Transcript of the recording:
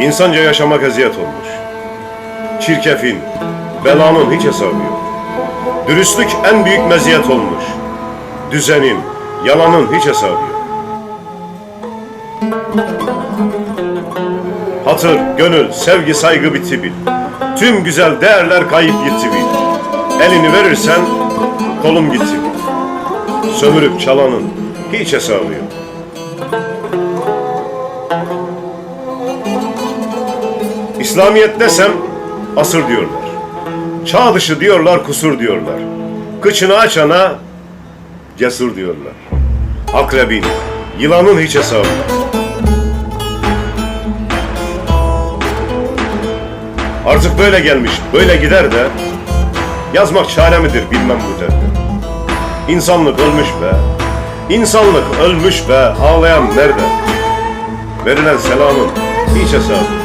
İnsanca yaşamak eziyet olmuş. Çirkefin, belanın hiç hesabı yok. Dürüstlük en büyük meziyet olmuş. Düzenin, yalanın hiç hesabı yok. Hatır, gönül, sevgi, saygı bitti bil. Tüm güzel değerler kayıp gitti bil. Elini verirsen kolum gitti bil. Sömürüp çalanın hiç hesabı yok. İslamiyet desem asır diyorlar. Çağ dışı diyorlar, kusur diyorlar. Kıçını açana cesur diyorlar. Akrebin, yılanın hiç hesabı. Artık böyle gelmiş, böyle gider de yazmak çare midir bilmem bu derde. İnsanlık ölmüş be, insanlık ölmüş be, ağlayan nerede? Verilen selamın hiç hesabı.